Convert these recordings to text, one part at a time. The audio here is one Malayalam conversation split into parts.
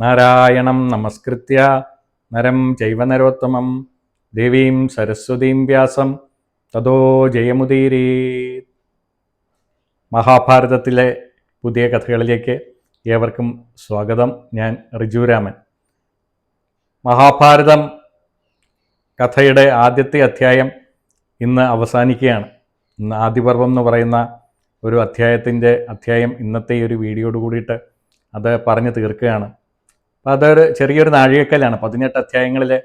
നാരായണം നമസ്കൃത്യ. നരം ചൈവനരോത്തമം ദേവീം സരസ്വതീം വ്യാസം. തതോ ജയമുദീരീ മഹാഭാരതത്തിലെ പുതിയ കഥകളിലേക്ക് ഏവർക്കും സ്വാഗതം. ഞാൻ റിജുരാമൻ മഹാഭാരതം കഥയുടെ ആദ്യത്തെ അധ്യായം ഇന്ന് അവസാനിക്കുകയാണ്. ഇന്ന് ആദിപർവം എന്ന് പറയുന്ന ഒരു അധ്യായത്തിന്റെ അധ്യായം ഇന്നത്തെ ഒരു വീഡിയോയോട് കൂടിയിട്ട് അത് പറഞ്ഞു തീർക്കുകയാണ്. അപ്പോൾ അതൊരു ചെറിയൊരു നാഴികക്കല്ലാണ്. പതിനെട്ട് അധ്യായങ്ങളിലെ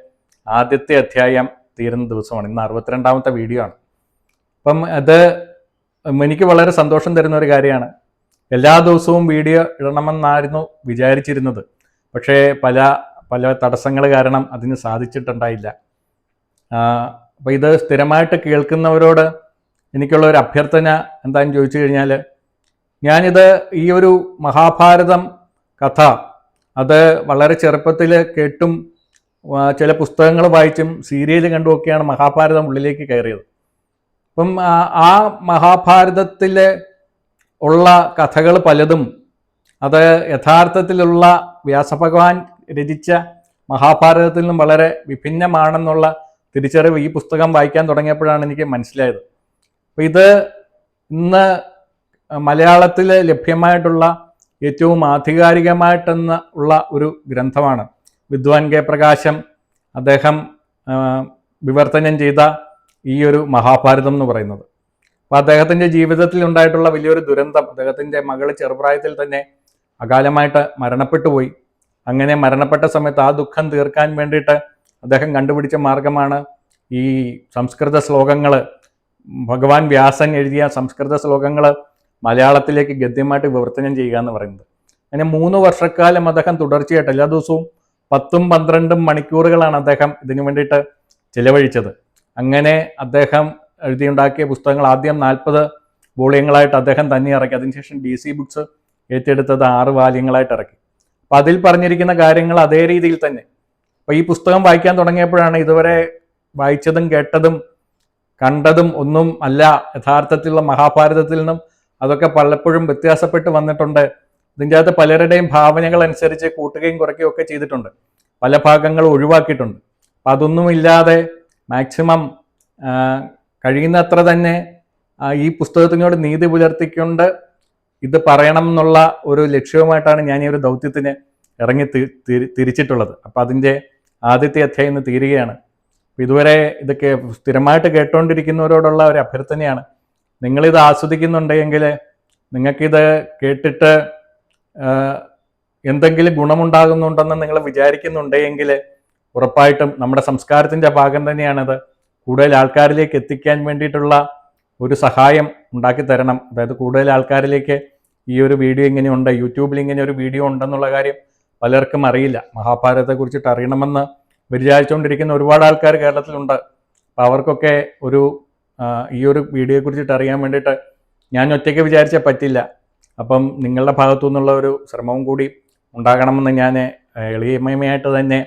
ആദ്യത്തെ അധ്യായം തീരുന്ന ദിവസമാണ്. ഇന്ന് അറുപത്തിരണ്ടാമത്തെ വീഡിയോ ആണ്. അപ്പം അത് എനിക്ക് വളരെ സന്തോഷം തരുന്ന ഒരു കാര്യമാണ്. എല്ലാ ദിവസവും വീഡിയോ ഇടണമെന്നായിരുന്നു വിചാരിച്ചിരുന്നത്. പക്ഷേ പല പല തടസ്സങ്ങൾ കാരണം അതിന് സാധിച്ചിട്ടുണ്ടായില്ല. അപ്പോൾ ഇത് സ്ഥിരമായിട്ട് കേൾക്കുന്നവരോട് എനിക്കുള്ള ഒരു അഭ്യർത്ഥന എന്താണെന്ന് ചോദിച്ചു കഴിഞ്ഞാൽ ഞാനിത് ഈ ഒരു മഹാഭാരതം കഥ അത് വളരെ ചെറുപ്പത്തിൽ കേട്ടും ചില പുസ്തകങ്ങൾ വായിച്ചും സീരിയൽ കണ്ടുമൊക്കെയാണ് മഹാഭാരതം ഉള്ളിലേക്ക് കയറിയത്. അപ്പം ആ- മഹാഭാരതത്തിലെ ഉള്ള കഥകൾ പലതും അത് യഥാർത്ഥത്തിലുള്ള വ്യാസഭഗവാൻ രചിച്ച മഹാഭാരതത്തിൽ നിന്നും വളരെ വിഭിന്നമാണെന്നുള്ള തിരിച്ചറിവ് ഈ പുസ്തകം വായിക്കാൻ തുടങ്ങിയപ്പോഴാണ് എനിക്ക് മനസ്സിലായത്. അപ്പം ഇത് ഇന്ന് മലയാളത്തിൽ ലഭ്യമായിട്ടുള്ള ഏറ്റവും ആധികാരികമായിട്ടെന്ന് ഉള്ള ഒരു ഗ്രന്ഥമാണ്. വിദ്വാൻ കെ പ്രകാശം അദ്ദേഹം വിവർത്തനം ചെയ്ത ഈ ഒരു മഹാഭാരതം എന്ന് പറയുന്നത്. അപ്പോൾ അദ്ദേഹത്തിന്റെ ജീവിതത്തിൽ ഉണ്ടായിട്ടുള്ള വലിയൊരു ദുരന്തം അദ്ദേഹത്തിന്റെ മകൾ ചെറുപ്രായത്തിൽ തന്നെ അകാലമായിട്ട് മരണപ്പെട്ടു പോയി. അങ്ങനെ മരണപ്പെട്ട സമയത്ത് ആ ദുഃഖം തീർക്കാൻ വേണ്ടിയിട്ട് അദ്ദേഹം കണ്ടുപിടിച്ച മാർഗമാണ് ഈ സംസ്കൃത ശ്ലോകങ്ങൾ ഭഗവാൻ വ്യാസൻ എഴുതിയ സംസ്കൃത ശ്ലോകങ്ങൾ മലയാളത്തിലേക്ക് ഗദ്യമായിട്ട് വിവർത്തനം ചെയ്യുക എന്ന് പറയുന്നത്. അങ്ങനെ മൂന്ന് വർഷക്കാലം അദ്ദേഹം തുടർച്ചയായിട്ട് എല്ലാ ദിവസവും പത്തും പന്ത്രണ്ടും മണിക്കൂറുകളാണ് അദ്ദേഹം ഇതിനു വേണ്ടിയിട്ട് ചിലവഴിച്ചത്. അങ്ങനെ അദ്ദേഹം എഴുതിയുണ്ടാക്കിയ പുസ്തകങ്ങൾ ആദ്യം നാൽപ്പത് വോളിയങ്ങളായിട്ട് അദ്ദേഹം തന്നെ ഇറക്കി. അതിനുശേഷം ഡി സി ബുക്സ് ഏറ്റെടുത്തത് ആറ് വാല്യങ്ങളായിട്ട് ഇറക്കി. അപ്പം അതിൽ പറഞ്ഞിരിക്കുന്ന കാര്യങ്ങൾ അതേ രീതിയിൽ തന്നെ. അപ്പോൾ ഈ പുസ്തകം വായിക്കാൻ തുടങ്ങിയപ്പോഴാണ് ഇതുവരെ വായിച്ചതും കേട്ടതും കണ്ടതും ഒന്നും അല്ല യഥാർത്ഥത്തിലുള്ള മഹാഭാരതത്തിൽ നിന്നും അതൊക്കെ പലപ്പോഴും വ്യത്യാസപ്പെട്ട് വന്നിട്ടുണ്ട്. ഇതിന്റെ അകത്ത് പലരുടെയും ഭാവനകൾ അനുസരിച്ച് കൂട്ടുകയും കുറയ്ക്കുകയും ഒക്കെ ചെയ്തിട്ടുണ്ട്. പല ഭാഗങ്ങൾ ഒഴിവാക്കിയിട്ടുണ്ട്. അപ്പം അതൊന്നുമില്ലാതെ മാക്സിമം കഴിയുന്നത്ര തന്നെ ഈ പുസ്തകത്തിനോട് നീതി പുലർത്തിക്കൊണ്ട് ഇത് പറയണം എന്നുള്ള ഒരു ലക്ഷ്യവുമായിട്ടാണ് ഞാൻ ഈ ഒരു ദൗത്യത്തിന് ഇറങ്ങി തിരിച്ചിട്ടുള്ളത്. അപ്പം അതിന്റെ ആദ്യത്തെ അധ്യായം ഇന്ന് തീരുകയാണ്. ഇതുവരെ ഇതൊക്കെ സ്ഥിരമായിട്ട് കേട്ടുകൊണ്ടിരിക്കുന്നവരോടുള്ള ഒരു അഭ്യർത്ഥനയാണ്. നിങ്ങളിത് ആസ്വദിക്കുന്നുണ്ടെങ്കിൽ നിങ്ങൾക്കിത് കേട്ടിട്ട് എന്തെങ്കിലും ഗുണമുണ്ടാകുന്നുണ്ടെന്ന് നിങ്ങൾ വിചാരിക്കുന്നുണ്ടെങ്കിൽ ഉറപ്പായിട്ടും നമ്മുടെ സംസ്കാരത്തിന്റെ ഭാഗം തന്നെയാണത്. കൂടുതൽ ആൾക്കാരിലേക്ക് എത്തിക്കാൻ വേണ്ടിയിട്ടുള്ള ഒരു സഹായം ഉണ്ടാക്കി തരണം. അതായത് കൂടുതൽ ആൾക്കാരിലേക്ക് ഈ ഒരു വീഡിയോ ഇങ്ങനെയുണ്ട് യൂട്യൂബിൽ ഇങ്ങനെ ഒരു വീഡിയോ ഉണ്ടെന്നുള്ള കാര്യം പലർക്കും അറിയില്ല. മഹാഭാരതത്തെ കുറിച്ചിട്ട് അറിയണമെന്ന് വിചാരിച്ചുകൊണ്ടിരിക്കുന്ന ഒരുപാട് ആൾക്കാർ കേരളത്തിലുണ്ട്. അപ്പം അവർക്കൊക്കെ ഒരു ഈ ഒരു വീഡിയോയെ കുറിച്ചിട്ട് അറിയാൻ വേണ്ടിയിട്ട് ഞാൻ ഒറ്റയ്ക്ക് വിചാരിച്ചാൽ പറ്റില്ല. അപ്പം നിങ്ങളുടെ ഭാഗത്തു നിന്നുള്ള ഒരു ശ്രമവും കൂടി ഉണ്ടാകണമെന്ന് ഞാൻ എളിയമയമായിട്ട് തന്നെ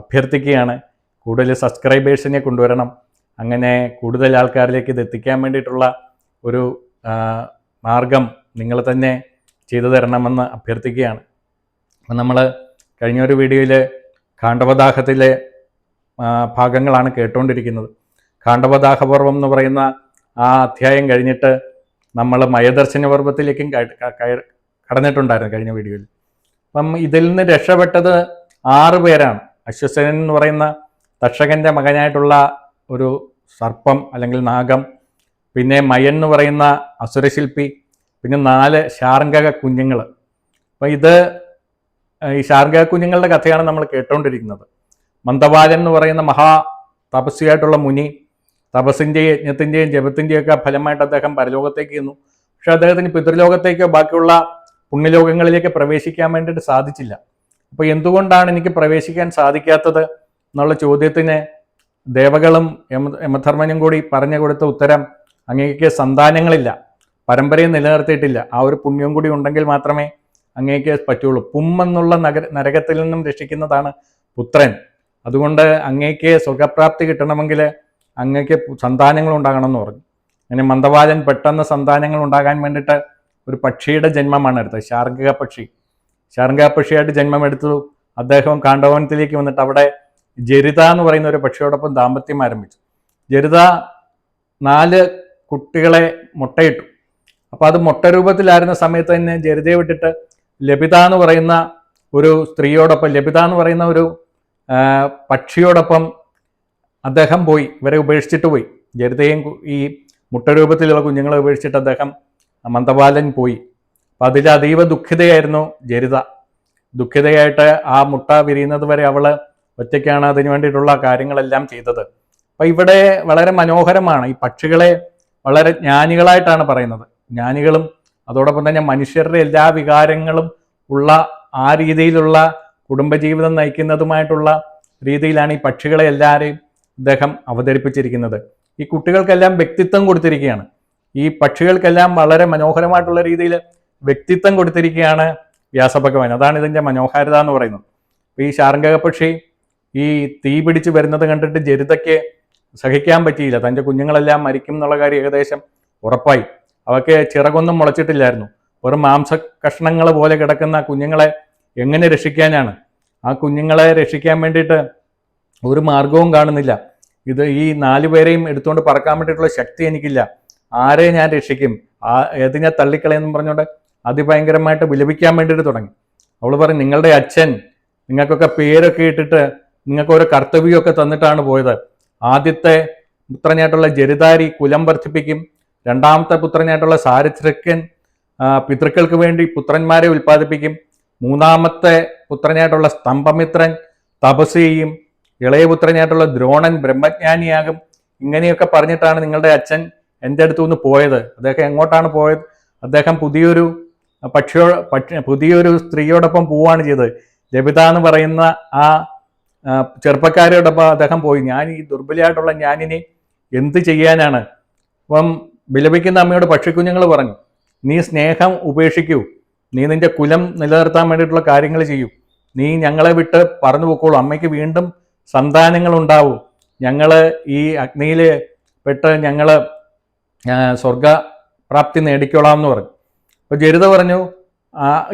അഭ്യർത്ഥിക്കുകയാണ്. കൂടുതൽ സബ്സ്ക്രൈബേഴ്സിനെ കൊണ്ടുവരണം. അങ്ങനെ കൂടുതൽ ആൾക്കാരിലേക്ക് ഇത് എത്തിക്കാൻ വേണ്ടിയിട്ടുള്ള ഒരു മാർഗം നിങ്ങൾ തന്നെ ചെയ്തു തരണമെന്ന് അഭ്യർത്ഥിക്കുകയാണ്. അപ്പം നമ്മൾ കഴിഞ്ഞ ഒരു വീഡിയോയിൽ കാണ്ഡവദാഹത്തിലെ ഭാഗങ്ങളാണ് കേട്ടുകൊണ്ടിരിക്കുന്നത് കാണ്ഡവദാഹപർവം എന്ന് പറയുന്ന ആ അധ്യായം കഴിഞ്ഞിട്ട് നമ്മൾ മയദർശന പർവത്തിലേക്കും കടന്നിട്ടുണ്ടായിരുന്നു കഴിഞ്ഞ വീഡിയോയിൽ. അപ്പം ഇതിൽ നിന്ന് രക്ഷപ്പെട്ടത് ആറ് പേരാണ്. അശ്വസേനൻ എന്ന് പറയുന്ന തക്ഷകന്റെ മകനായിട്ടുള്ള ഒരു സർപ്പം അല്ലെങ്കിൽ നാഗം പിന്നെ മയൻ എന്ന് പറയുന്ന അസുരശില്പി പിന്നെ നാല് ശാർങ്കക കുഞ്ഞുങ്ങൾ. അപ്പം ഇത് ഈ ശാർങ്കക കുഞ്ഞുങ്ങളുടെ കഥയാണ് നമ്മൾ കേട്ടുകൊണ്ടിരിക്കുന്നത് മന്ദപാലൻ എന്ന് പറയുന്ന മഹാ തപസ്വിയായിട്ടുള്ള മുനി തപസ്സിന്റെയും യജ്ഞത്തിന്റെയും ജപത്തിന്റെയും ഒക്കെ ഫലമായിട്ട് അദ്ദേഹം പരലോകത്തേക്ക് ചെന്നു. പക്ഷെ അദ്ദേഹത്തിന് പിതൃലോകത്തേക്കോ ബാക്കിയുള്ള പുണ്യലോകങ്ങളിലേക്ക് പ്രവേശിക്കാൻ വേണ്ടിയിട്ട് സാധിച്ചില്ല. അപ്പോൾ എന്തുകൊണ്ടാണ് എനിക്ക് പ്രവേശിക്കാൻ സാധിക്കാത്തത് എന്നുള്ള ചോദ്യത്തിന് ദേവകളും യമ യമധർമ്മനും കൂടി പറഞ്ഞു കൊടുത്ത ഉത്തരം അങ്ങേക്ക് സന്താനങ്ങളില്ല. പരമ്പരയെ നിലനിർത്തിയിട്ടില്ല. ആ ഒരു പുണ്യവും കൂടി ഉണ്ടെങ്കിൽ മാത്രമേ അങ്ങേക്ക് പറ്റുള്ളൂ. പുമ്മെന്നുള്ള നഗര നരകത്തിൽ നിന്നും രക്ഷിക്കുന്നതാണ് പുത്രൻ. അതുകൊണ്ട് അങ്ങേക്ക് സ്വർഗപ്രാപ്തി കിട്ടണമെങ്കിൽ അങ്ങേക്ക് സന്താനങ്ങൾ ഉണ്ടാകണം എന്ന് പറഞ്ഞു. അങ്ങനെ മന്ദവാലൻ പെട്ടെന്ന് സന്താനങ്ങൾ ഉണ്ടാകാൻ വേണ്ടിയിട്ട് ഒരു പക്ഷിയുടെ ജന്മമാണ് എടുത്തത്. ശാർഗിക പക്ഷി. ശാർഗിക പക്ഷിയായിട്ട് ജന്മമെടുത്തു. അദ്ദേഹം കാണ്ഡവനത്തിലേക്ക് വന്നിട്ട് അവിടെ ജരിത എന്ന് പറയുന്ന ഒരു പക്ഷിയോടൊപ്പം ദാമ്പത്യം ആരംഭിച്ചു. ജരിത നാല് കുട്ടികളെ മുട്ടയിട്ടു. അപ്പോൾ അത് മുട്ട രൂപത്തിലായിരുന്ന സമയത്ത് തന്നെ ജരിതയെ വിട്ടിട്ട് ലഭിത എന്ന് പറയുന്ന ഒരു സ്ത്രീയോടൊപ്പം ലഭിത എന്ന് പറയുന്ന ഒരു പക്ഷിയോടൊപ്പം അദ്ദേഹം പോയി ഇവരെ ഉപേക്ഷിച്ചിട്ട് പോയി. ജരിതയും ഈ മുട്ട രൂപത്തിലുള്ള കുഞ്ഞുങ്ങളെ ഉപേക്ഷിച്ചിട്ട് അദ്ദേഹം മന്ദബാലൻ പോയി. അപ്പം അതിൽ അതീവ ദുഃഖിതയായിരുന്നു ജരിത ദുഃഖിതയായിട്ട് ആ മുട്ട വിരിയുന്നത് വരെ അവൾ ഒറ്റയ്ക്കാണ് അതിനു വേണ്ടിയിട്ടുള്ള കാര്യങ്ങളെല്ലാം ചെയ്തത്. അപ്പം ഇവിടെ വളരെ മനോഹരമാണ് ഈ പക്ഷികളെ വളരെ ജ്ഞാനികളായിട്ടാണ് പറയുന്നത്. ജ്ഞാനികളും അതോടൊപ്പം തന്നെ മനുഷ്യരുടെ എല്ലാ വികാരങ്ങളും ഉള്ള ആ രീതിയിലുള്ള കുടുംബജീവിതം നയിക്കുന്നതുമായിട്ടുള്ള രീതിയിലാണ് ഈ പക്ഷികളെ എല്ലാവരെയും അദ്ദേഹം അവതരിപ്പിച്ചിരിക്കുന്നത്. ഈ കുട്ടികൾക്കെല്ലാം വ്യക്തിത്വം കൊടുത്തിരിക്കുകയാണ്. ഈ പക്ഷികൾക്കെല്ലാം വളരെ മനോഹരമായിട്ടുള്ള രീതിയിൽ വ്യക്തിത്വം കൊടുത്തിരിക്കുകയാണ് വ്യാസഭഗവാൻ. അതാണ് ഇതിന്റെ മനോഹാരിത എന്ന് പറയുന്നത്. ഈ ശാർങ്കക പക്ഷി ഈ തീ പിടിച്ച് വരുന്നത് കണ്ടിട്ട് ജരിതയ്ക്ക് സഹിക്കാൻ പറ്റിയില്ല. തന്റെ കുഞ്ഞുങ്ങളെല്ലാം മരിക്കും എന്നുള്ള കാര്യം ഏകദേശം ഉറപ്പായി. അവയ്ക്ക് ചിറകൊന്നും മുളച്ചിട്ടില്ലായിരുന്നു. ഒരു മാംസ കഷ്ണങ്ങൾ പോലെ കിടക്കുന്ന കുഞ്ഞുങ്ങളെ എങ്ങനെ രക്ഷിക്കാനാണ്? ആ കുഞ്ഞുങ്ങളെ രക്ഷിക്കാൻ വേണ്ടിയിട്ട് ഒരു മാർഗവും കാണുന്നില്ല. ഇത് ഈ നാലു പേരെയും എടുത്തുകൊണ്ട് പറക്കാൻ വേണ്ടിയിട്ടുള്ള ശക്തി എനിക്കില്ല. ആരെ ഞാൻ രക്ഷിക്കും? ആ ഏത് ഞാൻ തള്ളിക്കളയെന്നും പറഞ്ഞുകൊണ്ട് അതിഭയങ്കരമായിട്ട് വിലപിക്കാൻ വേണ്ടിയിട്ട് തുടങ്ങി. അവൾ പറഞ്ഞു നിങ്ങളുടെ അച്ഛൻ നിങ്ങൾക്കൊക്കെ പേരൊക്കെ ഇട്ടിട്ട് നിങ്ങൾക്ക് ഓരോ കർത്തവ്യമൊക്കെ തന്നിട്ടാണ് പോയത്. ആദ്യത്തെ പുത്രനായിട്ടുള്ള ജരിതാരി കുലം വർദ്ധിപ്പിക്കും. രണ്ടാമത്തെ പുത്രനായിട്ടുള്ള സാരിത്രക്കൻ പിതൃക്കൾക്ക് വേണ്ടി പുത്രന്മാരെ ഉൽപ്പാദിപ്പിക്കും. മൂന്നാമത്തെ പുത്രനായിട്ടുള്ള സ്തംഭമിത്രൻ തപസ് ചെയ്യും. ഇളയ പുത്രനായിട്ടുള്ള ദ്രോണൻ ബ്രഹ്മജ്ഞാനിയാകും. ഇങ്ങനെയൊക്കെ പറഞ്ഞിട്ടാണ് നിങ്ങളുടെ അച്ഛൻ എന്റെ അടുത്തു നിന്ന് പോയത്. അദ്ദേഹം എങ്ങോട്ടാണ് പോയത്? അദ്ദേഹം പുതിയൊരു പക്ഷിയോ പക്ഷി പുതിയൊരു സ്ത്രീയോടൊപ്പം പോവുകയാണ് ചെയ്തത്. ലഭിത എന്ന് പറയുന്ന ആ ആ, ചെറുപ്പക്കാരോടൊപ്പം അദ്ദേഹം പോയി. ഞാൻ ഈ ദുർബലയായിട്ടുള്ള ഞാനിനി എന്ത് ചെയ്യാനാണ്? അപ്പം വിലപിക്കുന്ന അമ്മയോട് പക്ഷിക്കുഞ്ഞുങ്ങൾ പറഞ്ഞു നീ സ്നേഹം ഉപേക്ഷിക്കൂ. നീ നിന്റെ കുലം നിലനിർത്താൻ വേണ്ടിയിട്ടുള്ള കാര്യങ്ങൾ ചെയ്യൂ. നീ ഞങ്ങളെ വിട്ട് പറഞ്ഞു പോക്കോളൂ. അമ്മയ്ക്ക് വീണ്ടും സന്താനങ്ങൾ ഉണ്ടാവും ഞങ്ങൾ ഈ അഗ്നിയിൽ പെട്ട് ഞങ്ങൾ സ്വർഗ പ്രാപ്തി നേടിക്കോളാം എന്ന് പറഞ്ഞു. അപ്പോൾ ജരിത പറഞ്ഞു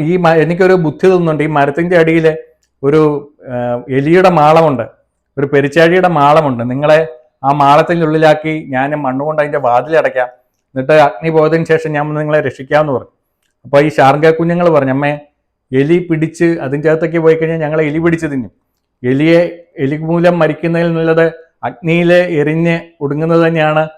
ഈ എനിക്കൊരു ബുദ്ധി തോന്നുന്നുണ്ട് ഈ മരത്തിന്റെ അടിയിൽ ഒരു എലിയുടെ മാളമുണ്ട്. ഒരു പെരിച്ചാഴിയുടെ മാളമുണ്ട്. നിങ്ങളെ ആ മാളത്തിന്റെ ഉള്ളിലാക്കി ഞാൻ മണ്ണുകൊണ്ട് അതിന്റെ വാതിലടയ്ക്കാം എന്നിട്ട് അഗ്നി പോയതിനു ശേഷം ഞാൻ നിങ്ങളെ രക്ഷിക്കാമെന്ന് പറഞ്ഞു. അപ്പോൾ ഈ ഷാർഗ കുഞ്ഞുങ്ങൾ പറഞ്ഞു അമ്മേ എലി പിടിച്ച് അതിന്റെ അകത്തേക്ക് പോയി കഴിഞ്ഞാൽ ഞങ്ങളെ എലി പിടിച്ച് തിന്നും. എലിയെ എലി മൂലം മരിക്കുന്നതിൽ നല്ലത് അഗ്നിയിൽ എറിഞ്ഞ് ഒടുങ്ങുന്നത് തന്നെയാണ്.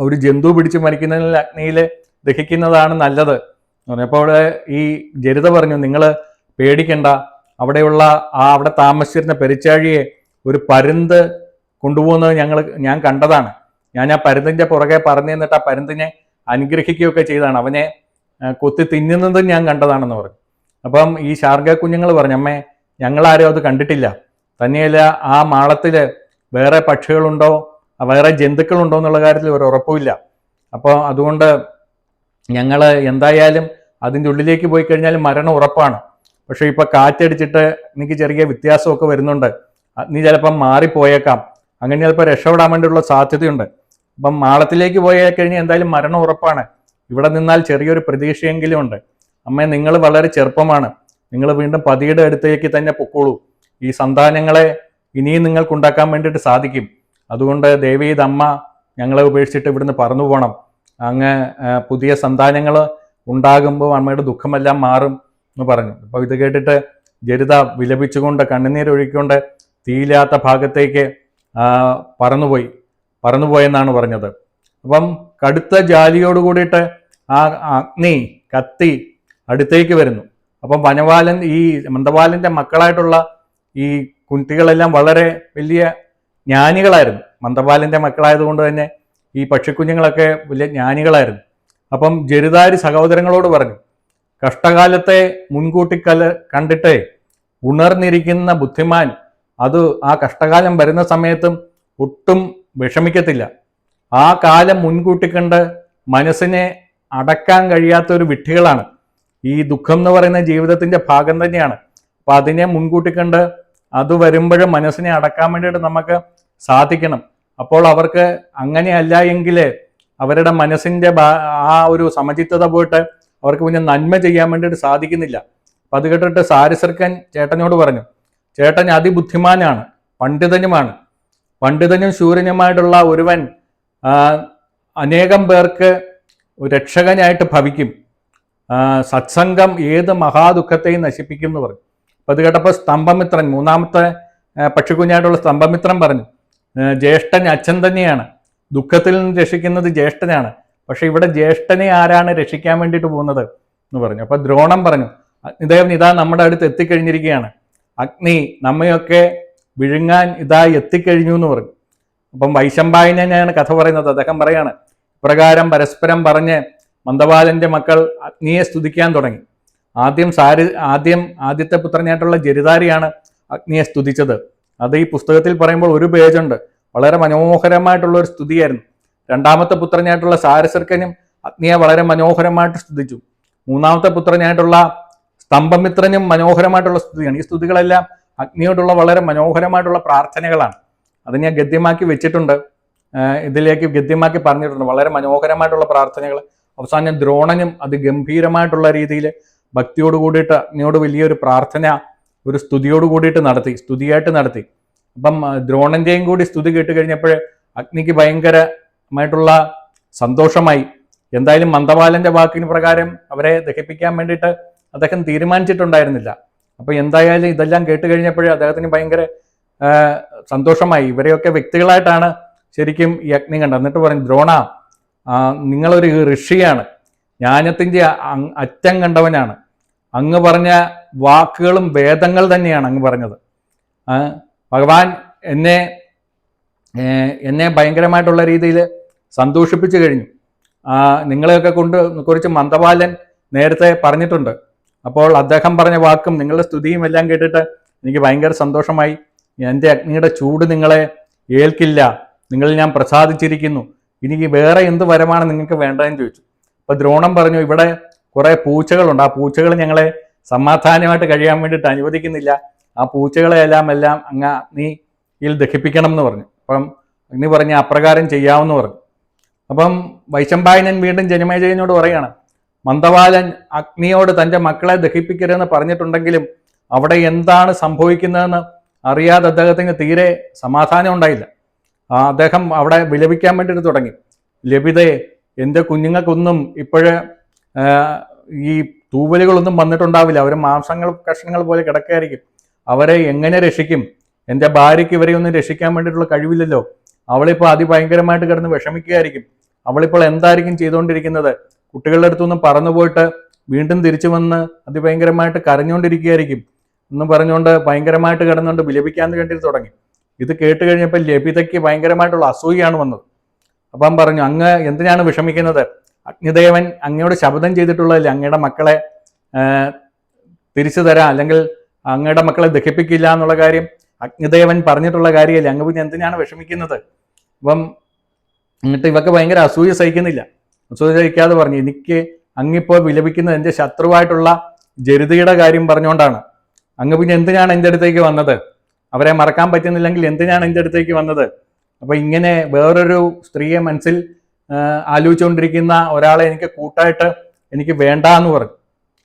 ഒരു ജന്തു പിടിച്ച് മരിക്കുന്നതിൽ അഗ്നിയിൽ ദഹിക്കുന്നതാണ് നല്ലത്. എന്ന് പറഞ്ഞപ്പോൾ അവിടെ ഈ ജരിത പറഞ്ഞു നിങ്ങൾ പേടിക്കണ്ട. അവിടെയുള്ള ആ അവിടെ താമസിച്ചിരുന്ന പെരിച്ചാഴിയെ ഒരു പരുന്ത് കൊണ്ടുപോകുന്നത് ഞങ്ങൾ ഞാൻ കണ്ടതാണ്. ഞാൻ ആ പരുന്തിന്റെ പുറകെ പറഞ്ഞു നിന്നിട്ട് ആ പരുന്തിനെ അനുഗ്രഹിക്കുകയൊക്കെ ചെയ്തതാണ്. അവനെ കൊത്തി തിന്നുന്നതും ഞാൻ കണ്ടതാണെന്ന് പറഞ്ഞു. അപ്പം ഈ ശാർഗ കുഞ്ഞുങ്ങൾ പറഞ്ഞു അമ്മേ ഞങ്ങളാരും അത് കണ്ടിട്ടില്ല. തന്നെയല്ല ആ മാളത്തിൽ വേറെ പക്ഷികളുണ്ടോ? വേറെ ജന്തുക്കളുണ്ടോ എന്നുള്ള കാര്യത്തിൽ ഒരു ഉറപ്പുമില്ല. അപ്പോൾ അതുകൊണ്ട് ഞങ്ങൾ എന്തായാലും അതിന്റെ ഉള്ളിലേക്ക് പോയി കഴിഞ്ഞാൽ മരണം ഉറപ്പാണ്. പക്ഷേ ഇപ്പോൾ കാറ്റടിച്ചിട്ട് എനിക്ക് ചെറിയ വ്യത്യാസമൊക്കെ വരുന്നുണ്ട്. നീ ചിലപ്പം മാറിപ്പോയേക്കാം. അങ്ങനെ ചിലപ്പോൾ രക്ഷപ്പെടാൻ വേണ്ടിയുള്ള സാധ്യതയുണ്ട്. അപ്പം മാളത്തിലേക്ക് പോയി കഴിഞ്ഞാൽ എന്തായാലും മരണം ഉറപ്പാണ്. ഇവിടെ നിന്നാൽ ചെറിയൊരു പ്രതീക്ഷയെങ്കിലും ഉണ്ട്. അമ്മേ നിങ്ങൾ വളരെ ചെറുപ്പമാണ്. നിങ്ങൾ വീണ്ടും പതിയുടെ അടുത്തേക്ക് തന്നെ പൊക്കോളൂ. ഈ സന്താനങ്ങളെ ഇനിയും നിങ്ങൾക്ക് ഉണ്ടാക്കാൻ വേണ്ടിയിട്ട് സാധിക്കും. അതുകൊണ്ട് ദേവീത് അമ്മ ഞങ്ങളെ ഉപേക്ഷിച്ചിട്ട് ഇവിടുന്ന് പറന്നു പോകണം. അങ്ങ് പുതിയ സന്താനങ്ങൾ ഉണ്ടാകുമ്പോൾ അമ്മയുടെ ദുഃഖമെല്ലാം മാറും എന്ന് പറഞ്ഞു. അപ്പോൾ ഇത് കേട്ടിട്ട് ജരിത വിലപിച്ചുകൊണ്ട് കണ്ണുനീരൊഴുക്കിക്കൊണ്ട് തീയില്ലാത്ത ഭാഗത്തേക്ക് പറന്നുപോയി. പറന്നുപോയെന്നാണ് പറഞ്ഞത്. അപ്പം കടുത്ത ജാലിയോട് കൂടിയിട്ട് ആ അഗ്നി കത്തി അടുത്തേക്ക് വരുന്നു. അപ്പം വനവാലൻ ഈ മന്ദവാലന്റെ മക്കളായിട്ടുള്ള ഈ കുട്ടികളെല്ലാം വളരെ വലിയ ജ്ഞാനികളായിരുന്നു. മന്ദപാലന്റെ മക്കളായതുകൊണ്ട് തന്നെ ഈ പക്ഷിക്കുഞ്ഞുങ്ങളൊക്കെ വലിയ ജ്ഞാനികളായിരുന്നു. അപ്പം ജരിതാരി സഹോദരങ്ങളോട് പറഞ്ഞു കഷ്ടകാലത്തെ മുൻകൂട്ടി കല കണ്ടിട്ട് ഉണർന്നിരിക്കുന്ന ബുദ്ധിമാൻ അത് ആ കഷ്ടകാലം വരുന്ന സമയത്തും ഒട്ടും വിഷമിക്കത്തില്ല. ആ കാലം മുൻകൂട്ടി കണ്ട് മനസ്സിനെ അടക്കാൻ കഴിയാത്ത ഒരു വിഡ്ഢികളാണ്. ഈ ദുഃഖം എന്ന് പറയുന്ന ജീവിതത്തിന്റെ ഭാഗം തന്നെയാണ്. അപ്പം അതിനെ മുൻകൂട്ടി കണ്ട് അത് വരുമ്പോഴും മനസ്സിനെ അടക്കാൻ വേണ്ടിയിട്ട് നമുക്ക് സാധിക്കണം. അപ്പോൾ അവർക്ക് അങ്ങനെയല്ല എങ്കിൽ അവരുടെ മനസ്സിന്റെ ആ ഒരു സമചിത്തത പോയിട്ട് അവർക്ക് പിന്നെ നന്മ ചെയ്യാൻ വേണ്ടിയിട്ട് സാധിക്കുന്നില്ല. അപ്പൊ അത് കേട്ടിട്ട് സാരിസർക്കൻ ചേട്ടനോട് പറഞ്ഞു ചേട്ടൻ അതിബുദ്ധിമാനാണ് പണ്ഡിതനുമാണ്. പണ്ഡിതനും ശൂരനുമായിട്ടുള്ള ഒരുവൻ അനേകം പേർക്ക് രക്ഷകനായിട്ട് ഭവിക്കും. സത്സംഗം ഏത് മഹാദുഃഖത്തെയും നശിപ്പിക്കും എന്ന് പറഞ്ഞു. അപ്പൊ അത് കേട്ടപ്പോൾ സ്തംഭമിത്രൻ മൂന്നാമത്തെ പക്ഷിക്കുഞ്ഞായിട്ടുള്ള സ്തംഭമിത്രൻ പറഞ്ഞു ജ്യേഷ്ഠൻ അച്ഛൻ തന്നെയാണ്. ദുഃഖത്തിൽ നിന്ന് രക്ഷിക്കുന്നത് ജ്യേഷ്ഠനാണ്. പക്ഷെ ഇവിടെ ജ്യേഷ്ഠനെ ആരാണ് രക്ഷിക്കാൻ വേണ്ടിയിട്ട് പോകുന്നത് എന്ന് പറഞ്ഞു. അപ്പോൾ ദ്രോണം പറഞ്ഞു അഗ്നിദേവൻ ഇതാ നമ്മുടെ അടുത്ത് എത്തിക്കഴിഞ്ഞിരിക്കുകയാണ്. അഗ്നി നമ്മയൊക്കെ വിഴുങ്ങാൻ ഇതാ എത്തിക്കഴിഞ്ഞു എന്ന് പറഞ്ഞു. അപ്പം വൈശമ്പായനാണ് കഥ പറയുന്നത്. അദ്ദേഹം പറയാണ് പ്രകാരം പരസ്പരം പറഞ്ഞ് മന്ദപാലന്റെ മക്കൾ അഗ്നിയെ സ്തുതിക്കാൻ തുടങ്ങി. ആദ്യം സാരി ആദ്യം ആദ്യത്തെ പുത്രനായിട്ടുള്ള ജരിതാരിയാണ് അഗ്നിയെ സ്തുതിച്ചത്. അത് ഈ പുസ്തകത്തിൽ പറയുമ്പോൾ ഒരു പേജുണ്ട്. വളരെ മനോഹരമായിട്ടുള്ള ഒരു സ്തുതിയായിരുന്നു. രണ്ടാമത്തെ പുത്രനായിട്ടുള്ള സാരസർക്കനും അഗ്നിയെ വളരെ മനോഹരമായിട്ട് സ്തുതിച്ചു. മൂന്നാമത്തെ പുത്രനായിട്ടുള്ള സ്തംഭമിത്രനും മനോഹരമായിട്ടുള്ള സ്തുതിയാണ്. ഈ സ്തുതികളെല്ലാം അഗ്നിയോടുള്ള വളരെ മനോഹരമായിട്ടുള്ള പ്രാർത്ഥനകളാണ്. അത് ഞാൻ ഗദ്യമാക്കി വെച്ചിട്ടുണ്ട്. ഇതിലേക്ക് ഗദ്യമാക്കി പറഞ്ഞിട്ടുണ്ട്. വളരെ മനോഹരമായിട്ടുള്ള പ്രാർത്ഥനകൾ. അവസാനം ദ്രോണനും അത് ഗംഭീരമായിട്ടുള്ള രീതിയിൽ ഭക്തിയോട് കൂടിയിട്ട് നിന്നോട് വലിയൊരു പ്രാർത്ഥന ഒരു സ്തുതിയോട് കൂടിയിട്ട് നടത്തി സ്തുതിയായിട്ട് നടത്തി. അപ്പം ദ്രോണന്റെയും കൂടി സ്തുതി കേട്ട് കഴിഞ്ഞപ്പോൾ അഗ്നിക്ക് ഭയങ്കരമായിട്ടുള്ള സന്തോഷമായി. എന്തായാലും മന്ദബാലന്റെ വാക്കിന് പ്രകാരം അവരെ ദഹിപ്പിക്കാൻ വേണ്ടിയിട്ട് അദ്ദേഹം തീരുമാനിച്ചിട്ടുണ്ടായിരുന്നില്ല. അപ്പൊ എന്തായാലും ഇതെല്ലാം കേട്ട് കഴിഞ്ഞപ്പോഴേ അദ്ദേഹത്തിന് ഭയങ്കര സന്തോഷമായി. ഇവരെയൊക്കെ വ്യക്തികളായിട്ടാണ് ശരിക്കും ഈ അഗ്നി കണ്ടത്. എന്നിട്ട് പറഞ്ഞു ദ്രോണ നിങ്ങളൊരു ഋഷിയാണ്. ജ്ഞാനത്തിന്റെ അ- അറ്റം കണ്ടവനാണ്. അങ്ങ് പറഞ്ഞ വാക്കുകളും വേദങ്ങൾ തന്നെയാണ് അങ്ങ് പറഞ്ഞത്. ഭഗവാൻ എന്നെ എന്നെ ഭയങ്കരമായിട്ടുള്ള രീതിയിൽ സന്തോഷിപ്പിച്ചു കഴിഞ്ഞു. നിങ്ങളെയൊക്കെ കൊണ്ട് കുറിച്ച് മന്ദപാലൻ നേരത്തെ പറഞ്ഞിട്ടുണ്ട്. അപ്പോൾ അദ്ദേഹം പറഞ്ഞ വാക്കും നിങ്ങളുടെ സ്തുതിയും എല്ലാം കേട്ടിട്ട് എനിക്ക് ഭയങ്കര സന്തോഷമായി. എന്റെ അഗ്നിയുടെ ചൂട് നിങ്ങളെ ഏൽക്കില്ല. നിങ്ങളിൽ ഞാൻ പ്രസാദിച്ചിരിക്കുന്നു. എനിക്ക് വേറെ എന്ത് വരമാണ് നിങ്ങൾക്ക് വേണ്ടതെന്ന് ചോദിച്ചു. അപ്പൊ ദ്രോണം പറഞ്ഞു ഇവിടെ കുറെ പൂച്ചകളുണ്ട്. ആ പൂച്ചകൾ ഞങ്ങളെ സമാധാനമായിട്ട് കഴിയാൻ വേണ്ടിയിട്ട് അനുവദിക്കുന്നില്ല. ആ പൂച്ചകളെ എല്ലാം എല്ലാം നീ അഗ്നിയിൽ ദഹിപ്പിക്കണം എന്ന് പറഞ്ഞു. അപ്പം അഗ്നി പറഞ്ഞ് അപ്രകാരം ചെയ്യാമെന്ന് പറഞ്ഞു. അപ്പം വൈശമ്പായനൻ വീണ്ടും ജനമേജയനോട് പറയാണ് മന്ദവാലൻ അഗ്നിയോട് തന്റെ മക്കളെ ദഹിപ്പിക്കരുതെന്ന് പറഞ്ഞിട്ടുണ്ടെങ്കിലും അവിടെ എന്താണ് സംഭവിക്കുന്നതെന്ന് അറിയാതെ അദ്ദേഹത്തിന് തീരെ സമാധാനം ഉണ്ടായില്ല. അദ്ദേഹം അവിടെ വിലപിക്കാൻ വേണ്ടിയിട്ട് തുടങ്ങി. ലഭിതയെ എന്റെ കുഞ്ഞുങ്ങൾക്കൊന്നും ഇപ്പോഴ് ഈ തൂവലുകളൊന്നും വന്നിട്ടുണ്ടാവില്ല. അവർ മാംസങ്ങൾ കഷ്ണങ്ങൾ പോലെ കിടക്കായിരിക്കും. അവരെ എങ്ങനെ രക്ഷിക്കും? എന്റെ ഭാര്യയ്ക്ക് ഇവരെ ഒന്നും രക്ഷിക്കാൻ വേണ്ടിയിട്ടുള്ള കഴിവില്ലല്ലോ. അവളിപ്പോൾ അതിഭയങ്കരമായിട്ട് കിടന്ന് വിഷമിക്കുകയായിരിക്കും. അവളിപ്പോൾ എന്തായിരിക്കും ചെയ്തുകൊണ്ടിരിക്കുന്നത്? കുട്ടികളുടെ അടുത്തൊന്നും പറന്നു പോയിട്ട് വീണ്ടും തിരിച്ചു വന്ന് അതിഭയങ്കരമായിട്ട് കരഞ്ഞുകൊണ്ടിരിക്കുകയായിരിക്കും. എന്ന് പറഞ്ഞുകൊണ്ട് ഭയങ്കരമായിട്ട് കിടന്നുകൊണ്ട് വിലപിക്കാൻ വേണ്ടി തുടങ്ങി. ഇത് കേട്ട് കഴിഞ്ഞപ്പോൾ ലഭിതയ്ക്ക് ഭയങ്കരമായിട്ടുള്ള അസൂയാണ് വന്നത്. അപ്പം പറഞ്ഞു അങ്ങ് എന്തിനാണ് വിഷമിക്കുന്നത്? അഗ്നിദേവൻ അങ്ങയോട് ശബ്ദം ചെയ്തിട്ടുള്ളതല്ലേ അങ്ങയുടെ മക്കളെ തിരിച്ചു തരാം. അല്ലെങ്കിൽ അങ്ങയുടെ മക്കളെ ദഹിപ്പിക്കില്ല എന്നുള്ള കാര്യം അഗ്നിദേവൻ പറഞ്ഞിട്ടുള്ള കാര്യമല്ലേ. അങ്ങ് പിന്നെ എന്തിനാണ് വിഷമിക്കുന്നത്? അപ്പം എന്നിട്ട് ഇവക്ക് ഭയങ്കര അസൂയ സഹിക്കുന്നില്ല. അസൂയ സഹിക്കാതെ പറഞ്ഞു എനിക്ക് അങ്ങിപ്പോൾ വിലപിക്കുന്നത് എന്റെ ശത്രുവായിട്ടുള്ള ജരുതിയുടെ കാര്യം പറഞ്ഞുകൊണ്ടാണ്. അങ്ങ് പിന്നെ എന്തിനാണ് എന്റെ അടുത്തേക്ക് വന്നത്? അവരെ മറക്കാൻ പറ്റുന്നില്ലെങ്കിൽ എന്തിനാണ് എന്റെ അടുത്തേക്ക് വന്നത്? അപ്പൊ ഇങ്ങനെ വേറൊരു സ്ത്രീയെ മനസ്സിൽ ആലോചിച്ചുകൊണ്ടിരിക്കുന്ന ഒരാളെ എനിക്ക് കൂട്ടായിട്ട് എനിക്ക് വേണ്ട എന്ന് പറഞ്ഞു.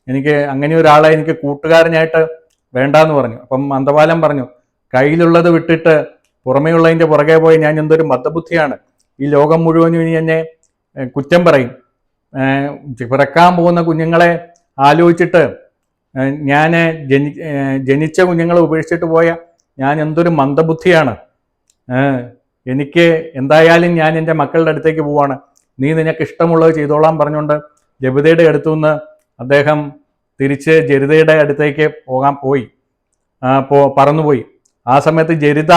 എനിക്ക് അങ്ങനെ ഒരാളെ എനിക്ക് കൂട്ടുകാരനായിട്ട് വേണ്ട എന്ന് പറഞ്ഞു. അപ്പം മന്ദപാലം പറഞ്ഞു കയ്യിലുള്ളത് വിട്ടിട്ട് പുറമേ ഉള്ളതിന്റെ പുറകെ പോയി ഞാൻ എന്തൊരു മന്ദബുദ്ധിയാണ്. ഈ ലോകം മുഴുവനും ഇനി എന്നെ കുറ്റം പറയും. പിറക്കാൻ പോകുന്ന കുഞ്ഞുങ്ങളെ ആലോചിച്ചിട്ട് ഞാൻ ജനി ജനിച്ച കുഞ്ഞുങ്ങളെ ഉപേക്ഷിച്ചിട്ട് പോയ ഞാൻ എന്തൊരു മന്ദബുദ്ധിയാണ്. എനിക്ക് എന്തായാലും ഞാൻ എന്റെ മക്കളുടെ അടുത്തേക്ക് പോവാണ്. നീ നിനക്ക് ഇഷ്ടമുള്ളത് ചെയ്തോളാം പറഞ്ഞുകൊണ്ട് ജബിതയുടെ അടുത്തു നിന്ന് അദ്ദേഹം തിരിച്ച് ജരിതയുടെ അടുത്തേക്ക് പോകാൻ പോയി. പോ പറന്നുപോയി. ആ സമയത്ത് ജരിത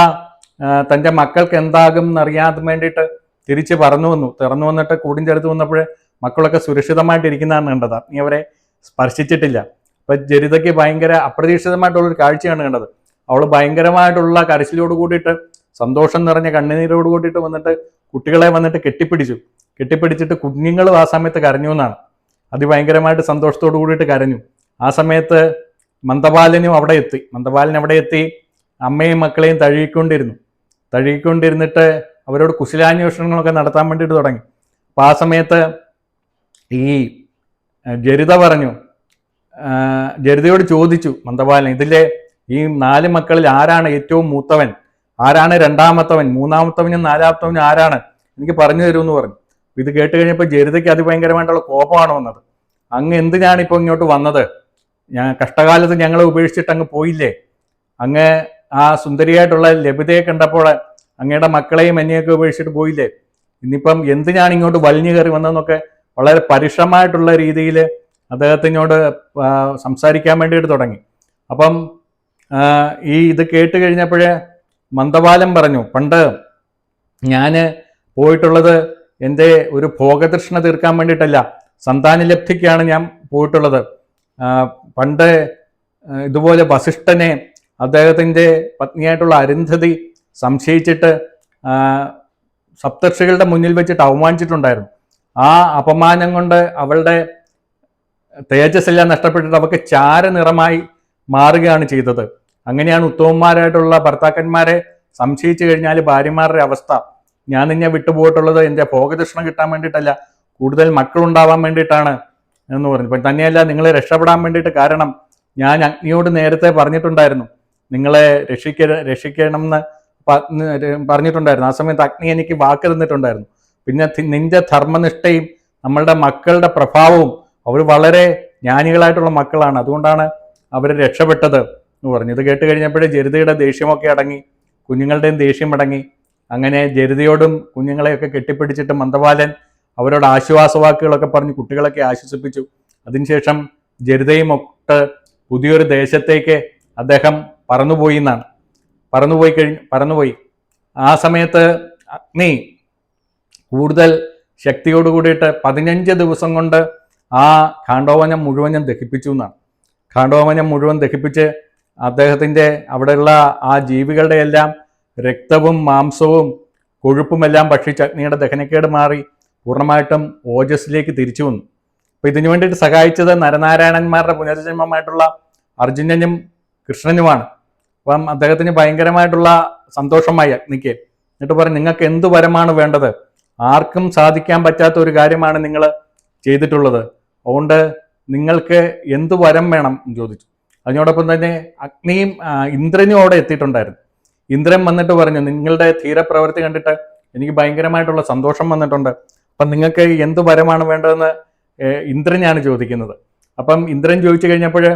തന്റെ മക്കൾക്ക് എന്താകും എന്നറിയാൻ വേണ്ടിയിട്ട് തിരിച്ച് പറന്നു വന്നു. തുറന്നു വന്നിട്ട് കൂടിന്റെ അടുത്ത് വന്നപ്പോൾ മക്കളൊക്കെ സുരക്ഷിതമായിട്ടിരിക്കുന്നതാണ് കണ്ടത്. നീ അവരെ സ്പർശിച്ചിട്ടില്ല. അപ്പം ജരിതയ്ക്ക് ഭയങ്കര അപ്രതീക്ഷിതമായിട്ടുള്ളൊരു കാഴ്ചയാണ് കണ്ടത്. അവൾ ഭയങ്കരമായിട്ടുള്ള കരച്ചിലോട് കൂടിയിട്ട് സന്തോഷം നിറഞ്ഞ കണ്ണുനീരോട് കൂടിയിട്ട് വന്നിട്ട് കുട്ടികളെ വന്നിട്ട് കെട്ടിപ്പിടിച്ചു. കെട്ടിപ്പിടിച്ചിട്ട് കുഞ്ഞുങ്ങളും ആ സമയത്ത് കരഞ്ഞു എന്നാണ്. അതിഭയങ്കരമായിട്ട് സന്തോഷത്തോടു കൂടിയിട്ട് കരഞ്ഞു. ആ സമയത്ത് മന്ദബാലനും അവിടെ എത്തി. മന്ദബാലൻ അവിടെ എത്തി അമ്മയും മക്കളെയും തഴുകിക്കൊണ്ടിരുന്നു. തഴുകിക്കൊണ്ടിരുന്നിട്ട് അവരോട് കുശലാന്വേഷണങ്ങളൊക്കെ നടത്താൻ വേണ്ടിയിട്ട് തുടങ്ങി. അപ്പം ആ സമയത്ത് ഈ ജരിത പറഞ്ഞു. ജരിതയോട് ചോദിച്ചു മന്ദബാലൻ ഇതിലെ ഈ നാല് മക്കളിൽ ആരാണ് ഏറ്റവും മൂത്തവൻ? ആരാണ് രണ്ടാമത്തവൻ മൂന്നാമത്തവനും നാലാമത്തവനും ആരാണ്? എനിക്ക് പറഞ്ഞു തരുമെന്ന് പറഞ്ഞു. ഇത് കേട്ട് കഴിഞ്ഞപ്പോൾ ജരിതയ്ക്ക് അതിഭയങ്കരമായിട്ടുള്ള കോപമാണ് വന്നത്. അങ്ങ് എന്തിനാണ് ഇപ്പോൾ ഇങ്ങോട്ട് വന്നത്? ഞാൻ കഷ്ടകാലത്ത് ഞങ്ങളെ ഉപേക്ഷിച്ചിട്ട് അങ്ങ് പോയില്ലേ? അങ്ങ് ആ സുന്ദരിയായിട്ടുള്ള ലഭ്യതയെ കണ്ടപ്പോൾ അങ്ങയുടെ മക്കളെയും എന്നെയൊക്കെ ഉപേക്ഷിച്ചിട്ട് പോയില്ലേ? ഇന്നിപ്പം ഇനിയിപ്പം ഞാൻ ഇങ്ങോട്ട് വലിഞ്ഞു കയറി വന്നതെന്നൊക്കെ വളരെ പരുഷമായിട്ടുള്ള രീതിയിൽ അദ്ദേഹത്തിനോട് സംസാരിക്കാൻ വേണ്ടിയിട്ട് തുടങ്ങി. അപ്പം ഈ ഇത് കേട്ട് കഴിഞ്ഞപ്പോഴേ മന്ദബാലൻ പറഞ്ഞു പണ്ട് ഞാൻ പോയിട്ടുള്ളത് എന്റെ ഒരു ഭോഗതൃഷ്ണ തീർക്കാൻ വേണ്ടിയിട്ടല്ല. സന്താനലബ്ധിക്കാണ് ഞാൻ പോയിട്ടുള്ളത്. പണ്ട് ഇതുപോലെ വസിഷ്ഠനെ അദ്ദേഹത്തിന്റെ പത്നിയായിട്ടുള്ള അരുന്ധതി സംശയിച്ചിട്ട് സപ്തർഷികളുടെ മുന്നിൽ വെച്ചിട്ട് അവമാനിച്ചിട്ടുണ്ടായിരുന്നു. ആ അപമാനം കൊണ്ട് അവളുടെ തേജസ് എല്ലാം നഷ്ടപ്പെട്ടിട്ട് അവർക്ക് ചാരനിറമായി മാറുകയാണ് ചെയ്തത്. അങ്ങനെയാണ് ഉത്തമന്മാരായിട്ടുള്ള ഭർത്താക്കന്മാരെ സംശയിച്ചു കഴിഞ്ഞാൽ ഭാര്യമാരുടെ അവസ്ഥ. ഞാൻ നിന്നെ വിട്ടുപോയിട്ടുള്ളത് എന്റെ ഭോഗതൃഷ്ണ കിട്ടാൻ വേണ്ടിയിട്ടല്ല കൂടുതൽ മക്കളുണ്ടാവാൻ വേണ്ടിയിട്ടാണ് എന്ന് പറഞ്ഞു. ഇപ്പം തന്നെയല്ല നിങ്ങളെ രക്ഷപ്പെടാൻ വേണ്ടിയിട്ട് കാരണം ഞാൻ അഗ്നിയോട് നേരത്തെ പറഞ്ഞിട്ടുണ്ടായിരുന്നു. നിങ്ങളെ രക്ഷിക്ക രക്ഷിക്കണം എന്ന് പറഞ്ഞിട്ടുണ്ടായിരുന്നു. ആ സമയത്ത് അഗ്നി എനിക്ക് വാക്ക് തന്നിട്ടുണ്ടായിരുന്നു. പിന്നെ നിന്റെ ധർമ്മനിഷ്ഠയും നമ്മളുടെ മക്കളുടെ പ്രഭാവവും അവർ വളരെ ജ്ഞാനികളായിട്ടുള്ള മക്കളാണ്. അതുകൊണ്ടാണ് അവർ രക്ഷപ്പെട്ടത്. എന്ന് പറഞ്ഞു. ഇത് കേട്ട് കഴിഞ്ഞപ്പോഴേ ജരിതയുടെ ദേഷ്യമൊക്കെ അടങ്ങി കുഞ്ഞുങ്ങളുടെയും ദേഷ്യം അടങ്ങി. അങ്ങനെ ജരിതയോടും കുഞ്ഞുങ്ങളെയൊക്കെ കെട്ടിപ്പിടിച്ചിട്ട് മന്ദപാലൻ അവരോട് ആശ്വാസവാക്കുകളൊക്കെ പറഞ്ഞ് കുട്ടികളൊക്കെ ആശ്വസിപ്പിച്ചു. അതിനുശേഷം ജരിതയും ഒക്കെ പുതിയൊരു ദേശത്തേക്ക് അദ്ദേഹം പറന്നുപോയി എന്നാണ്. പറന്നുപോയി കഴിഞ്ഞ് പറന്നുപോയി. ആ സമയത്ത് അഗ്നി കൂടുതൽ ശക്തിയോട് കൂടിയിട്ട് പതിനഞ്ച് ദിവസം കൊണ്ട് ആ ഖാണ്ഡോവനം മുഴുവനും ദഹിപ്പിച്ചു എന്നാണ്. ഖാണ്ഡോവനം മുഴുവൻ ദഹിപ്പിച്ച് അദ്ദേഹത്തിന്റെ അവിടെയുള്ള ആ ജീവികളുടെ എല്ലാം രക്തവും മാംസവും കൊഴുപ്പുമെല്ലാം ഭക്ഷിച്ച് അഗ്നിയുടെ ദഹനക്കേട് മാറി പൂർണമായിട്ടും ഓജസ്സിലേക്ക് തിരിച്ചു വന്നു. അപ്പോൾ ഇതിനു വേണ്ടിയിട്ട് സഹായിച്ചത് നരനാരായണന്മാരുടെ പുനർജന്മമായിട്ടുള്ള അർജുനനും കൃഷ്ണനുമാണ്. അപ്പം അദ്ദേഹത്തിന് ഭയങ്കരമായിട്ടുള്ള സന്തോഷമായി അഗ്നിക്ക്. എന്നിട്ട് പറഞ്ഞു നിങ്ങൾക്ക് എന്ത് വരമാണ് വേണ്ടത്? ആർക്കും സാധിക്കാൻ പറ്റാത്ത ഒരു കാര്യമാണ് നിങ്ങൾ ചെയ്തിട്ടുള്ളത്. അതുകൊണ്ട് നിങ്ങൾക്ക് എന്ത് വരം വേണം? ചോദിച്ചു. അതിനോടൊപ്പം തന്നെ അഗ്നിയും ഇന്ദ്രനും അവിടെ എത്തിയിട്ടുണ്ടായിരുന്നു. ഇന്ദ്രൻ വന്നിട്ട് പറഞ്ഞു നിങ്ങളുടെ ധീരപ്രവൃത്തി കണ്ടിട്ട് എനിക്ക് ഭയങ്കരമായിട്ടുള്ള സന്തോഷം വന്നിട്ടുണ്ട്. അപ്പം നിങ്ങൾക്ക് എന്ത് വരമാണ് വേണ്ടതെന്ന് ഇന്ദ്രനാണ് ചോദിക്കുന്നത്. അപ്പം ഇന്ദ്രൻ ചോദിച്ചു കഴിഞ്ഞപ്പോൾ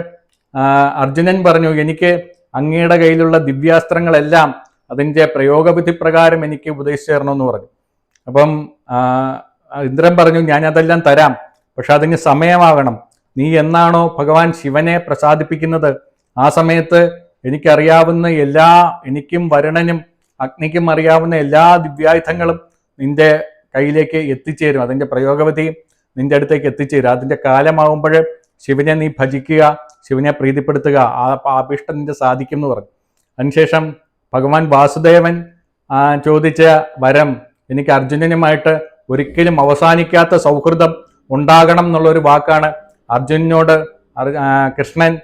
അർജുനൻ പറഞ്ഞു എനിക്ക് അങ്ങയുടെ കയ്യിലുള്ള ദിവ്യാസ്ത്രങ്ങളെല്ലാം അതിന്റെ പ്രയോഗവിധി പ്രകാരം എനിക്ക് ഉപദേശിച്ചു തരണമെന്ന് പറഞ്ഞു. അപ്പം ഇന്ദ്രൻ പറഞ്ഞു ഞാൻ അതെല്ലാം തരാം പക്ഷെ അതിന് സമയമാകണം. നീ എന്നാണോ ഭഗവാൻ ശിവനെ പ്രസാദിപ്പിക്കുന്നത്? ആ സമയത്ത് എനിക്കറിയാവുന്ന എല്ലാ എനിക്കും വരുണനും അഗ്നിക്കും അറിയാവുന്ന എല്ലാ ദിവ്യായുധങ്ങളും നിന്റെ കയ്യിലേക്ക് എത്തിച്ചേരും. അതിന്റെ പ്രയോഗവധി നിന്റെ അടുത്തേക്ക് എത്തിച്ചേരും. അതിന്റെ കാലമാകുമ്പോൾ ശിവനെ നീ ഭജിക്കുക ശിവനെ പ്രീതിപ്പെടുത്തുക ആ അഭിഷ്ടം നിന്റെ സാധിക്കും എന്ന് പറഞ്ഞു. അതിനുശേഷം ഭഗവാൻ വാസുദേവൻ ചോദിച്ച വരം എനിക്ക് അർജുനനുമായിട്ട് ഒരിക്കലും അവസാനിക്കാത്ത സൗഹൃദം ഉണ്ടാകണം എന്നുള്ളൊരു വാക്കാണ് അർജുനനോട് അർ- ആ, കൃഷ്ണൻ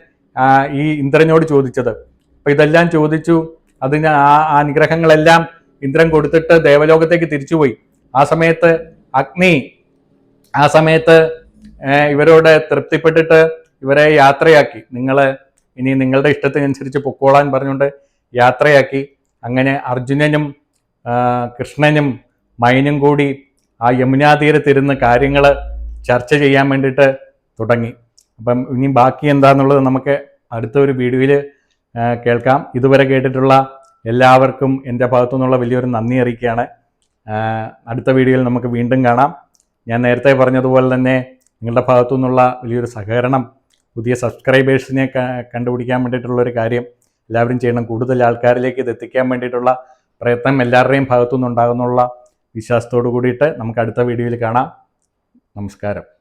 ഈ ഇന്ദ്രനോട് ചോദിച്ചത്. അപ്പൊ ഇതെല്ലാം ചോദിച്ചു. അതിന് ആ അനുഗ്രഹങ്ങളെല്ലാം ഇന്ദ്രൻ കൊടുത്തിട്ട് ദേവലോകത്തേക്ക് തിരിച്ചുപോയി. ആ സമയത്ത് അഗ്നി ആ സമയത്ത് ഇവരോട് തൃപ്തിപ്പെട്ടിട്ട് ഇവരെ യാത്രയാക്കി. നിങ്ങൾ ഇനി നിങ്ങളുടെ ഇഷ്ടത്തിനനുസരിച്ച് പൊക്കോളാൻ പറഞ്ഞുകൊണ്ട് യാത്രയാക്കി. അങ്ങനെ അർജുനനും കൃഷ്ണനും മൈനും കൂടി ആ യമുനാ തീരത്തിരുന്ന് കാര്യങ്ങൾ ചർച്ച ചെയ്യാൻ വേണ്ടിയിട്ട് തുടങ്ങി. അപ്പം ഇനി ബാക്കി എന്താണെന്നുള്ളത് നമുക്ക് അടുത്ത ഒരു വീഡിയോയിൽ കേൾക്കാം. ഇതുവരെ കേട്ടിട്ടുള്ള എല്ലാവർക്കും എന്റെ ഭാഗത്തു നിന്നുള്ള വലിയൊരു നന്ദി അറിയിക്കുകയാണ്. അടുത്ത വീഡിയോയിൽ നമുക്ക് വീണ്ടും കാണാം. ഞാൻ നേരത്തെ പറഞ്ഞതുപോലെ തന്നെ നിങ്ങളുടെ ഭാഗത്തു നിന്നുള്ള വലിയൊരു സഹകരണം പുതിയ സബ്സ്ക്രൈബേഴ്സിനെ കണ്ടുപിടിക്കാൻ വേണ്ടിയിട്ടുള്ളൊരു കാര്യം എല്ലാവരും ചെയ്യണം. കൂടുതൽ ആൾക്കാരിലേക്ക് ഇത് എത്തിക്കാൻ വേണ്ടിയിട്ടുള്ള പ്രയത്നം എല്ലാവരുടെയും ഭാഗത്തു നിന്നുണ്ടാകുന്നുള്ള വിശ്വാസത്തോടു കൂടിയിട്ട് നമുക്ക് അടുത്ത വീഡിയോയിൽ കാണാം. നമസ്കാരം.